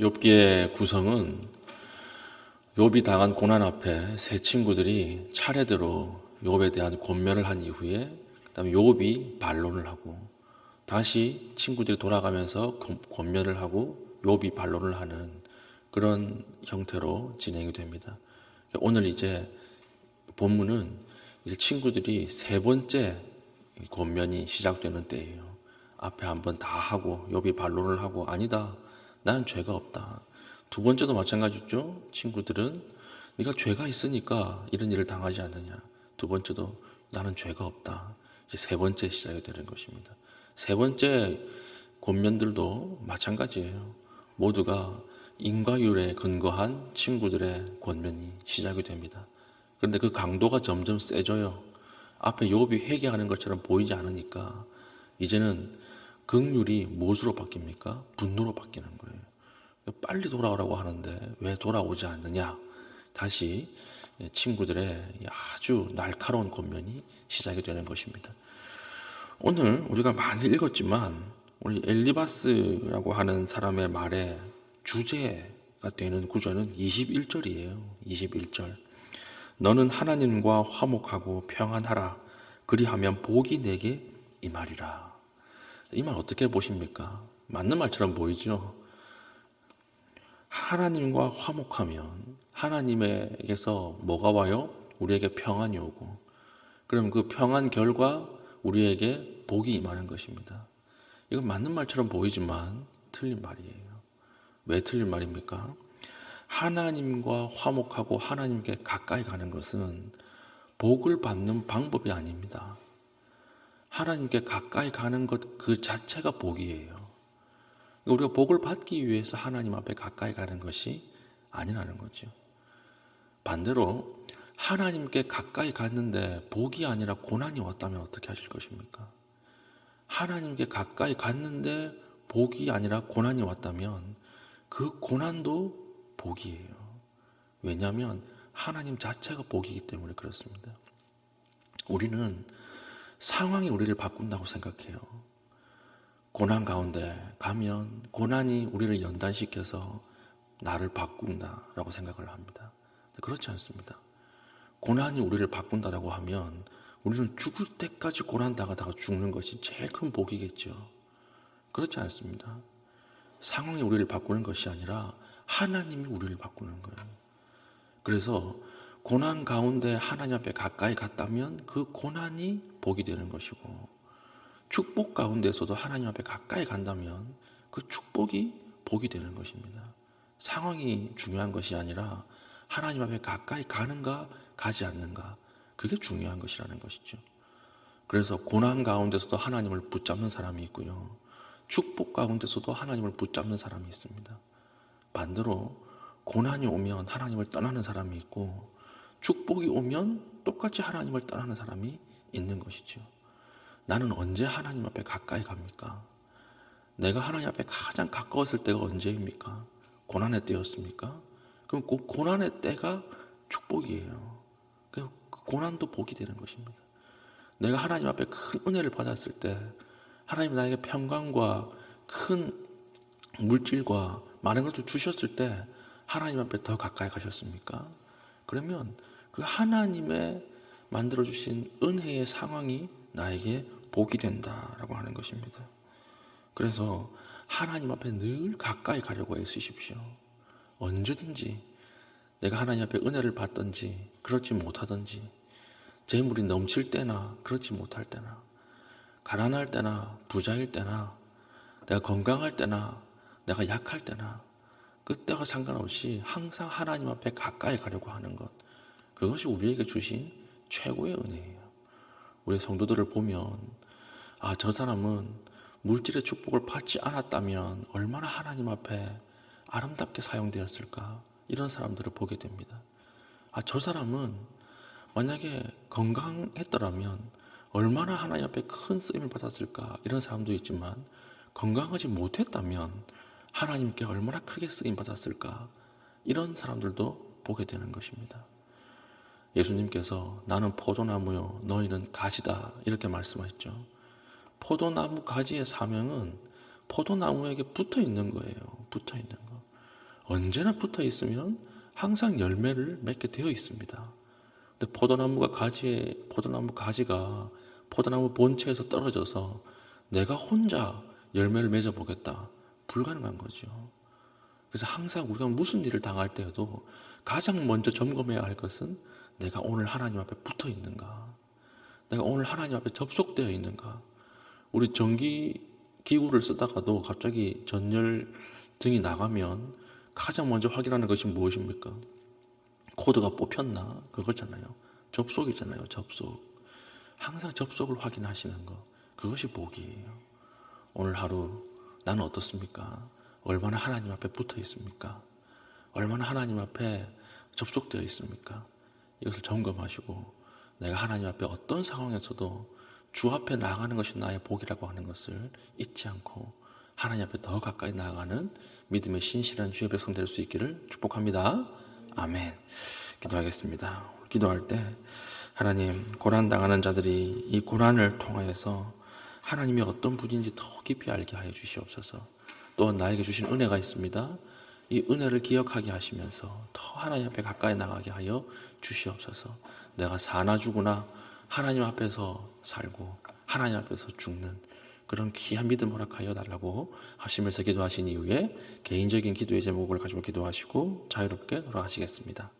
욥기의 구성은 욥이 당한 고난 앞에 세 친구들이 차례대로 욥에 대한 권면을 한 이후에 그다음에 욥이 반론을 하고 다시 친구들이 돌아가면서 권- 권면을 하고 욥이 반론을 하는 그런 형태로 진행이 됩니다. 오늘 이제 본문은 이 친구들이 세 번째 권면이 시작되는 때예요. 앞에 한번 다 하고 욥이 반론을 하고 아니다. 나는 죄가 없다. 두 번째도 마찬가지죠. 친구들은 네가 죄가 있으니까 이런 일을 당하지 않느냐. 두 번째도 나는 죄가 없다. 이제 세 번째 시작이 되는 것입니다. 세 번째 권면들도 마찬가지예요. 모두가 인과율에 근거한 친구들의 권면이 시작이 됩니다. 그런데 그 강도가 점점 세져요. 앞에 욥이 회개하는 것처럼 보이지 않으니까 이제는 극률이 무엇으로 바뀝니까? 분노로 바뀌는 거예요. 빨리 돌아오라고 하는데 왜 돌아오지 않느냐? 다시 친구들의 아주 날카로운 권면이 시작이 되는 것입니다. 오늘 우리가 많이 읽었지만 우리 엘리바스라고 하는 사람의 말에 주제가 되는 구절은 21절이에요. 21절. 너는 하나님과 화목하고 평안하라. 그리하면 복이 내게 이 말이라. 이 말 어떻게 보십니까? 맞는 말처럼 보이죠? 하나님과 화목하면 하나님에게서 뭐가 와요? 우리에게 평안이 오고 그럼 그 평안 결과 우리에게 복이 임하는 것입니다. 이건 맞는 말처럼 보이지만 틀린 말이에요. 왜 틀린 말입니까? 하나님과 화목하고 하나님께 가까이 가는 것은 복을 받는 방법이 아닙니다. 하나님께 가까이 가는 것 그 자체가 복이에요. 우리가 복을 받기 위해서 하나님 앞에 가까이 가는 것이 아니라는 거죠. 반대로 하나님께 가까이 갔는데 복이 아니라 고난이 왔다면 어떻게 하실 것입니까? 하나님께 가까이 갔는데 복이 아니라 고난이 왔다면 그 고난도 복이에요. 왜냐하면 하나님 자체가 복이기 때문에 그렇습니다. 우리는 상황이 우리를 바꾼다고 생각해요. 고난 가운데 가면 고난이 우리를 연단시켜서 나를 바꾼다라고 생각을 합니다. 그렇지 않습니다. 고난이 우리를 바꾼다라고 하면 우리는 죽을 때까지 고난 당하다가 죽는 것이 제일 큰 복이겠죠. 그렇지 않습니다. 상황이 우리를 바꾸는 것이 아니라 하나님이 우리를 바꾸는 거예요. 그래서 고난 가운데 하나님 앞에 가까이 갔다면 그 고난이 복이 되는 것이고 축복 가운데서도 하나님 앞에 가까이 간다면 그 축복이 복이 되는 것입니다. 상황이 중요한 것이 아니라 하나님 앞에 가까이 가는가 가지 않는가 그게 중요한 것이라는 것이죠. 그래서 고난 가운데서도 하나님을 붙잡는 사람이 있고요. 축복 가운데서도 하나님을 붙잡는 사람이 있습니다. 반대로 고난이 오면 하나님을 떠나는 사람이 있고 축복이 오면 똑같이 하나님을 떠나는 사람이 있는 것이죠. 나는 언제 하나님 앞에 가까이 갑니까? 내가 하나님 앞에 가장 가까웠을 때가 언제입니까? 고난의 때였습니까? 그럼 그 고난의 때가 축복이에요. 그 고난도 복이 되는 것입니다. 내가 하나님 앞에 큰 은혜를 받았을 때 하나님 나에게 평강과 큰 물질과 많은 것을 주셨을 때 하나님 앞에 더 가까이 가셨습니까? 그러면 그 하나님의 만들어 주신 은혜의 상황이 나에게 복이 된다라고 하는 것입니다. 그래서 하나님 앞에 늘 가까이 가려고 애쓰십시오. 언제든지 내가 하나님 앞에 은혜를 받든지 그렇지 못하든지 재물이 넘칠 때나 그렇지 못할 때나 가난할 때나 부자일 때나 내가 건강할 때나 내가 약할 때나 그때와 상관없이 항상 하나님 앞에 가까이 가려고 하는 것 그것이 우리에게 주신 최고의 은혜예요. 우리 성도들을 보면 아 저 사람은 물질의 축복을 받지 않았다면 얼마나 하나님 앞에 아름답게 사용되었을까 이런 사람들을 보게 됩니다. 아 저 사람은 만약에 건강했더라면 얼마나 하나님 앞에 큰 쓰임을 받았을까 이런 사람도 있지만 건강하지 못했다면 하나님께 얼마나 크게 쓰임 받았을까 이런 사람들도 보게 되는 것입니다. 예수님께서 나는 포도나무요 너희는 가지다 이렇게 말씀하셨죠. 포도나무 가지의 사명은 포도나무에게 붙어 있는 거예요. 붙어 있는 거. 언제나 붙어 있으면 항상 열매를 맺게 되어 있습니다. 근데 포도나무가 가지에 포도나무 가지가 포도나무 본체에서 떨어져서 내가 혼자 열매를 맺어 보겠다 불가능한 거죠. 그래서 항상 우리가 무슨 일을 당할 때에도 가장 먼저 점검해야 할 것은 내가 오늘 하나님 앞에 붙어 있는가, 내가 오늘 하나님 앞에 접속되어 있는가. 우리 전기 기구를 쓰다가도 갑자기 전열 등이 나가면 가장 먼저 확인하는 것이 무엇입니까? 코드가 뽑혔나? 그거잖아요. 접속이잖아요. 접속. 항상 접속을 확인하시는 것. 그것이 복이에요. 오늘 하루 나는 어떻습니까? 얼마나 하나님 앞에 붙어 있습니까? 얼마나 하나님 앞에 접속되어 있습니까? 이것을 점검하시고 내가 하나님 앞에 어떤 상황에서도 주 앞에 나아가는 것이 나의 복이라고 하는 것을 잊지 않고 하나님 앞에 더 가까이 나아가는 믿음의 신실한 주의 백성 될 수 있기를 축복합니다. 아멘. 기도하겠습니다. 기도할 때 하나님 고난 당하는 자들이 이 고난을 통하여서 하나님이 어떤 분인지 더 깊이 알게 하여 주시옵소서. 또한 나에게 주신 은혜가 있습니다. 이 은혜를 기억하게 하시면서 더 하나님 앞에 가까이 나가게 하여 주시옵소서. 내가 사나 죽으나 하나님 앞에서 살고 하나님 앞에서 죽는 그런 귀한 믿음 허락하여 달라고 하시면서 기도하신 이후에 개인적인 기도의 제목을 가지고 기도하시고 자유롭게 돌아가시겠습니다.